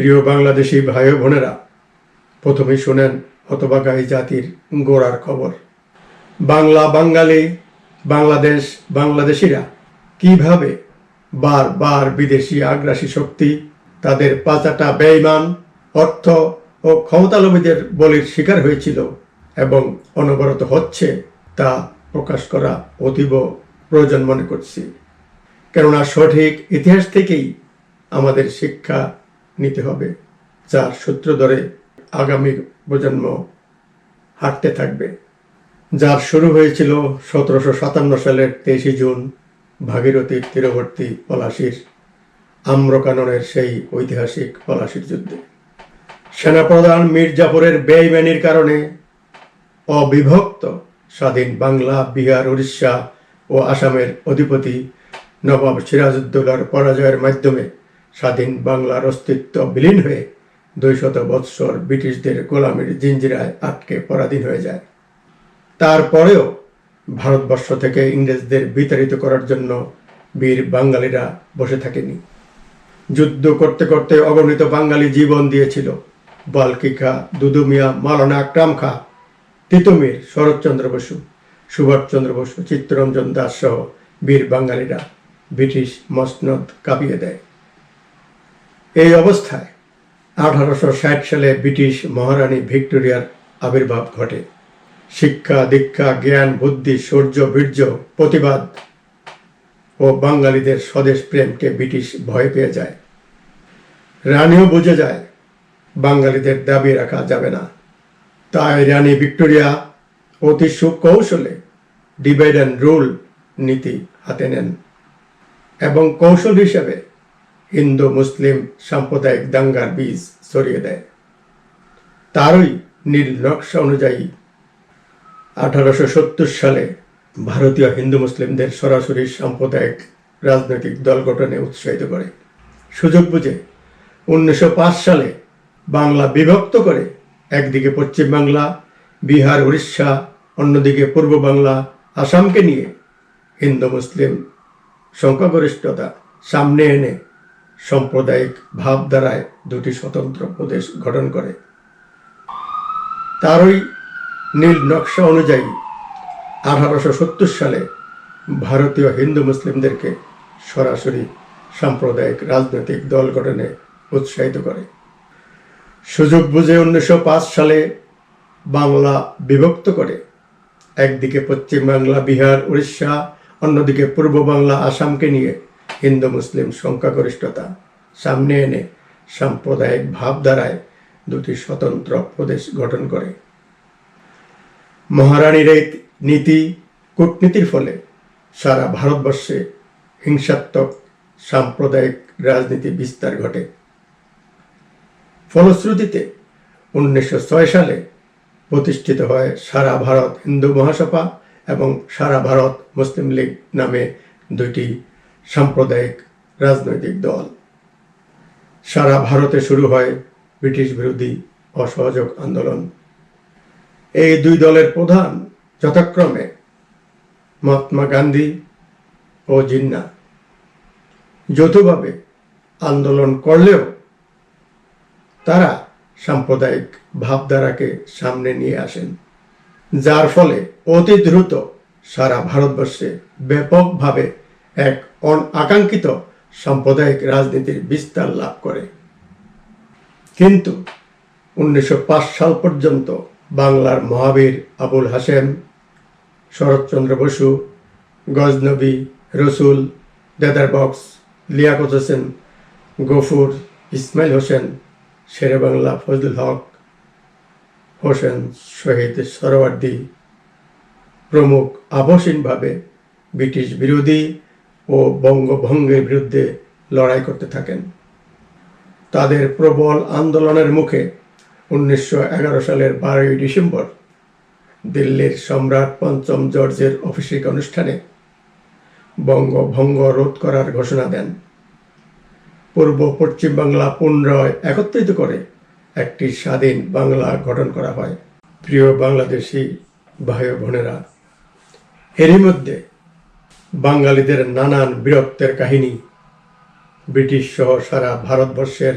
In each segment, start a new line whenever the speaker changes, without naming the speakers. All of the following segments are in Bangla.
প্রিয় বাংলাদেশি ভাই বোনেরা, প্রথমেই শোনেন হতবাগা এই জাতির গোড়ার খবর। বাংলা বাঙালি, বাংলাদেশ বাংলাদেশিরা কীভাবে বারবার বিদেশি আগ্রাসী শক্তি, তাদের পাচাটা ব্যয়মান অর্থ ও ক্ষমতালোভীদের বলির শিকার হয়েছিল এবং অনবরত হচ্ছে তা প্রকাশ করা অতীব প্রয়োজন মনে করছি। কেননা সঠিক ইতিহাস থেকেই আমাদের শিক্ষা নিতে হবে, যার সূত্র ধরে আগামী প্রজন্ম হাঁটতে থাকবে। যার শুরু হয়েছিল সতেরোশো সাতান্ন সালের তেইশে জুন, ভাগীরথীর তীরবর্তী পলাশির, আম্রকাননের সেই ঐতিহাসিক পলাশির যুদ্ধে। সেনাপ্রধান মীর জাফরের বেইমানির কারণে অবিভক্ত স্বাধীন বাংলা, বিহার, উড়িষ্যা ও আসামের অধিপতি নবাব সিরাজউদ্দৌলার পরাজয়ের মাধ্যমে স্বাধীন বাংলার অস্তিত্ব বিলীন হয়ে দুইশত বৎসর ব্রিটিশদের গোলামির জিঞ্জিরায় আটকে পরাধীন হয়ে যায়। তারপরেও ভারতবর্ষ থেকে ইংরেজদের বিতাড়িত করার জন্য বীর বাঙালিরা বসে থাকেনি। যুদ্ধ করতে করতে অগণিত বাঙালি জীবন দিয়েছিল। বাল্কি খা দুদুমিয়া, মালানা আকরাম খা তিতুমির, শরৎচন্দ্র বসু, সুভাষচন্দ্র বসু, চিত্তরঞ্জন দাস সহ বীর বাঙালিরা ব্রিটিশ মসনদ কাঁপিয়ে দেয়। এই অবস্থায় আঠারোশো ষাট সালে ব্রিটিশ মহারানী ভিক্টোরিয়ার আবির্ভাব ঘটে। শিক্ষা, দীক্ষা, জ্ঞান, বুদ্ধি, শৌর্য, বীর্য, প্রতিবাদ ও বাঙালিদের স্বদেশ প্রেমকে ব্রিটিশ ভয় পেয়ে যায়। রানীও বুঝে যায়, বাঙালিদের দাবি রাখা যাবে না। তাই রানী ভিক্টোরিয়া অতি সুকৌশলে ডিভাইড অ্যান্ড রুল নীতি হাতে নেন এবং কৌশল হিসেবে হিন্দু, মুসলিম সাম্প্রদায়িক দাঙ্গার বীজ ছড়িয়ে দেয়। তারই নীল নকশা অনুযায়ী আঠারোশো সত্তর সালে ভারতীয় হিন্দু মুসলিমদের সরাসরি সাম্প্রদায়িক রাজনৈতিক দল গঠনে উৎসাহিত করে। সুযোগ বুঝে উনিশশো পাঁচ সালে বাংলা বিভক্ত করে একদিকে পশ্চিম বাংলা, বিহার, উড়িষ্যা, অন্যদিকে পূর্ব বাংলা, আসামকে নিয়ে হিন্দু মুসলিম সংখ্যাগরিষ্ঠতা সামনে এনে সাম্প্রদায়িক ভাবধারায় দুটি স্বতন্ত্র প্রদেশ গঠন করে। তারই নীল নকশা অনুযায়ী আঠারোশো সত্তর সালে ভারতীয় হিন্দু মুসলিমদেরকে সরাসরি সাম্প্রদায়িক রাজনৈতিক দল গঠনে উৎসাহিত করে। সুযোগ বুঝে উনিশশো পাঁচ সালে বাংলা বিভক্ত করে। একদিকে পশ্চিম বাংলা, বিহার, উড়িষ্যা, অন্যদিকে পূর্ব বাংলা, আসামকে নিয়ে হিন্দু মুসলিম সংখ্যাগরিষ্ঠতা সামনে এনে সাম্প্রদায়িক ভাবধারায় দুটি স্বতন্ত্র প্রদেশ গঠন করে। মহারানীর এই নীতি কূটনীতির ফলে সারা ভারতবর্ষে হিংসাত্মক সাম্প্রদায়িক রাজনীতি বিস্তার ঘটে। ফলশ্রুতিতে উনিশশো ছয় সালে প্রতিষ্ঠিত হয় সারা ভারত হিন্দু মহাসভা এবং সারা ভারত মুসলিম লীগ নামে দুইটি সাম্প্রদায়িক রাজনৈতিক দল। সারা ভারতে শুরু হয় ব্রিটিশ বিরোধী অসহযোগ আন্দোলন। এই দুই দলের প্রধান যথাক্রমে মহাত্মা গান্ধী ও জিন্না। যৌথভাবে আন্দোলন করলেও তারা সাম্প্রদায়িক ভাবধারাকে সামনে নিয়ে আসেন, যার ফলে অতি দ্রুত সারা ভারতবর্ষে ব্যাপকভাবে এক অনাকাঙ্ক্ষিত সাম্প্রদায়িক রাজনীতির বিস্তার লাভ করে। কিন্তু উনিশশো পাঁচ সাল পর্যন্ত বাংলার মহাবীর আবুল হাসেম শরৎচন্দ্র বসু, গজনবী, রসুল দেদার বক্স লিয়াকত হোসেন, গফুর, ইসমাইল হোসেন, শেরে বাংলা ফজলুল হক, হোসেন শহীদ সরওয়ার্দী প্রমুখ আবসীনভাবে ব্রিটিশ বিরোধী ও বঙ্গভঙ্গের বিরুদ্ধে লড়াই করতে থাকেন। তাদের প্রবল আন্দোলনের মুখে উনিশশো এগারো সালের বারোই ডিসেম্বর দিল্লির সম্রাট পঞ্চম জর্জের অফিসিক অনুষ্ঠানে বঙ্গভঙ্গ রোধ করার ঘোষণা দেন। পূর্ব পশ্চিম বাংলা পুনরায় একত্রিত করে একটি স্বাধীন বাংলা গঠন করা হয়। প্রিয় বাংলাদেশি ভাই বোনেরা, এরই মধ্যে বাঙালিদের নানান বীরত্বের কাহিনী, ব্রিটিশ সহ সারা ভারতবর্ষের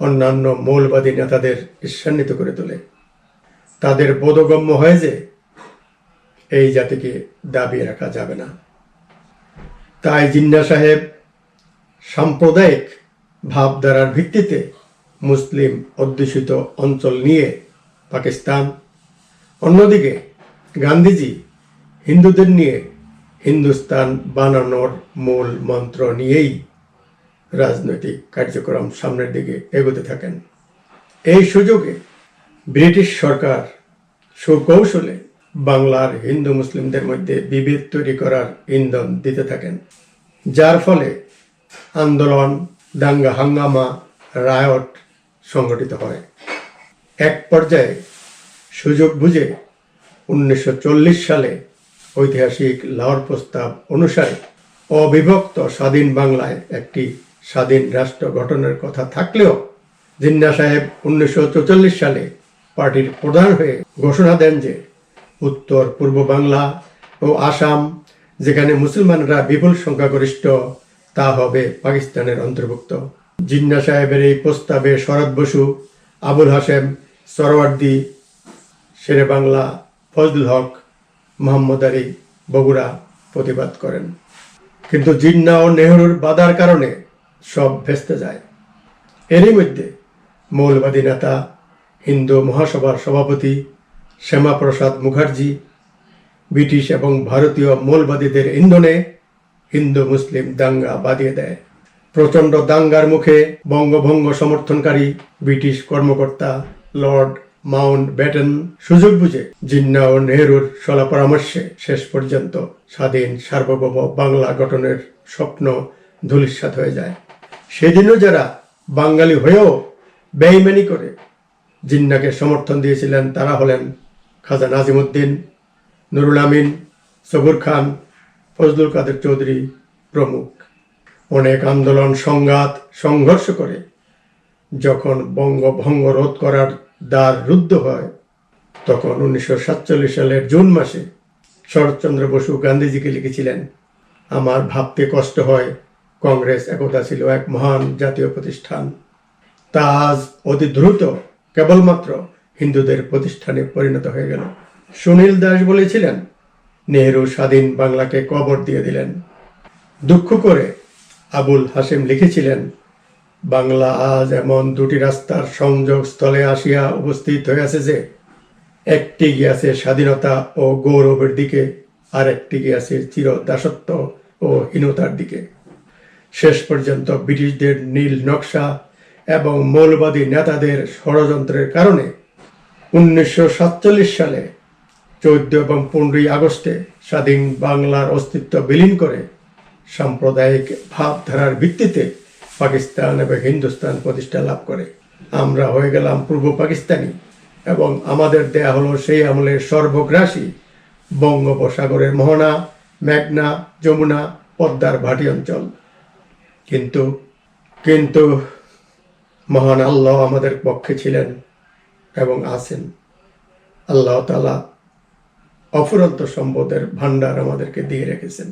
অন্যান্য মৌলবাদী নেতাদের ঈর্ষান্বিত করে তোলে। তাদের বোধগম্য হয় যে এই জাতিকে দাবিয়ে রাখা যাবে না। তাই জিন্না সাহেব সাম্প্রদায়িক ভাবধারার ভিত্তিতে মুসলিম অধ্যুষিত অঞ্চল নিয়ে পাকিস্তান, অন্যদিকে গান্ধীজি হিন্দুদের নিয়ে হিন্দুস্তান বানানোর মূল মন্ত্র নিয়েই রাজনৈতিক কার্যক্রম সামনের দিকে এগোতে থাকেন। এই সুযোগে ব্রিটিশ সরকার সুকৌশলে বাংলার হিন্দু মুসলিমদের মধ্যে বিভেদ তৈরি করার ইন্ধন দিতে থাকেন। যার ফলে আন্দোলন, দাঙ্গা হাঙ্গামা রায়ট সংগঠিত হয়। এক পর্যায়ে সুযোগ বুঝে উনিশশো চল্লিশ সালে ঐতিহাসিক লাহোর প্রস্তাব অনুসারে অবিভক্ত স্বাধীন বাংলায় একটি স্বাধীন রাষ্ট্র গঠনের কথা থাকলেও জিন্না সাহেব উনিশশো সালে পার্টির প্রধান হয়ে ঘোষণা দেন যে উত্তর, পূর্ব বাংলা ও আসাম, যেখানে মুসলমানরা বিপুল সংখ্যাগরিষ্ঠ, তা হবে পাকিস্তানের অন্তর্ভুক্ত। জিন্না সাহেবের এই প্রস্তাবে শরৎ বসু, আবুল হাসেম সরওয়ার্দি শেরে বাংলা ফজলুল হক মোহাম্মদ আলী বগুড়া প্রতিবাদ করেন। কিন্তু জিন্না ও নেহরুর বাধার কারণে সব ভেস্তে যায়। এরই মধ্যে মৌলবাদী নেতা, হিন্দু মহাসভার সভাপতি শ্যামাপ্রসাদ মুখার্জি, ব্রিটিশ এবং ভারতীয় মৌলবাদীদের ইন্ধনে হিন্দু মুসলিম দাঙ্গা বাঁধিয়ে দেয়। প্রচণ্ড দাঙ্গার মুখে বঙ্গভঙ্গ সমর্থনকারী ব্রিটিশ কর্মকর্তা লর্ড মাউন্ট ব্যাটেন সুযোগ বুঝে জিন্না ও নেহরুর সলা পরামর্শে শেষ পর্যন্ত স্বাধীন সার্বভৌম বাংলা গঠনের স্বপ্ন ধূলিসাৎ হয়ে যায়। সেদিনও যারা বাঙালি হয়েও বেইমানি করে জিন্নাকে সমর্থন দিয়েছিলেন তারা হলেন খাজা নাজিমুদ্দিন, নুরুল আমিন, সবুর খান, ফজলুল কাদের চৌধুরী প্রমুখ। অনেক আন্দোলন, সংঘাত, সংঘর্ষ করে যখন বঙ্গভঙ্গ রোধ করার দ্বার রুদ্ধ হয়। তখন উনিশশো সাতচল্লিশ সালের জুন মাসে শরৎচন্দ্র বসু গান্ধীজিকে লিখেছিলেন, আমার ভাবতে কষ্ট হয়, কংগ্রেস একতা ছিল এক মহান জাতীয় প্রতিষ্ঠান। তা আজ অতি দ্রুত কেবলমাত্র হিন্দুদের প্রতিষ্ঠানে পরিণত হয়ে গেল। সুনীল দাস বলেছিলেন, নেহরু স্বাধীন বাংলাকে কবর দিয়ে দিলেন। দুঃখ করে আবুল হাসিম লিখেছিলেন বাংলা আজ এমন দুটি রাস্তার সংযোগ স্থলে আসিয়া উপস্থিত হইয়াছে যে, একটি গিয়াছে স্বাধীনতা ও গৌরবের দিকে আর একটি গিয়াছে চির দাসত্ব ও হীনতার দিকে। শেষ পর্যন্ত ব্রিটিশদের নীল নকশা এবং মৌলবাদী নেতাদের ষড়যন্ত্রের কারণে উনিশশো সাতচল্লিশ সালে চৌদ্দ এবং পনেরোই আগস্টে স্বাধীন বাংলার অস্তিত্ব বিলীন করে সাম্প্রদায়িক ভাবধারার ভিত্তিতে পাকিস্তান এবং হিন্দুস্তান প্রতিষ্ঠা লাভ করে। আমরা হয়ে গেলাম পূর্ব পাকিস্তানি এবং আমাদের দেয়া হলো সেই আমলের সর্বগ্রাসী বঙ্গোপসাগরের মোহনা, মেঘনা, যমুনা, পদ্মার ভাটি অঞ্চল। কিন্তু কিন্তু মহান আল্লাহ আমাদের পক্ষে ছিলেন এবং আছেন। আল্লাহ তালা অফুরন্ত সম্পদের ভাণ্ডার আমাদেরকে দিয়ে রেখেছেন।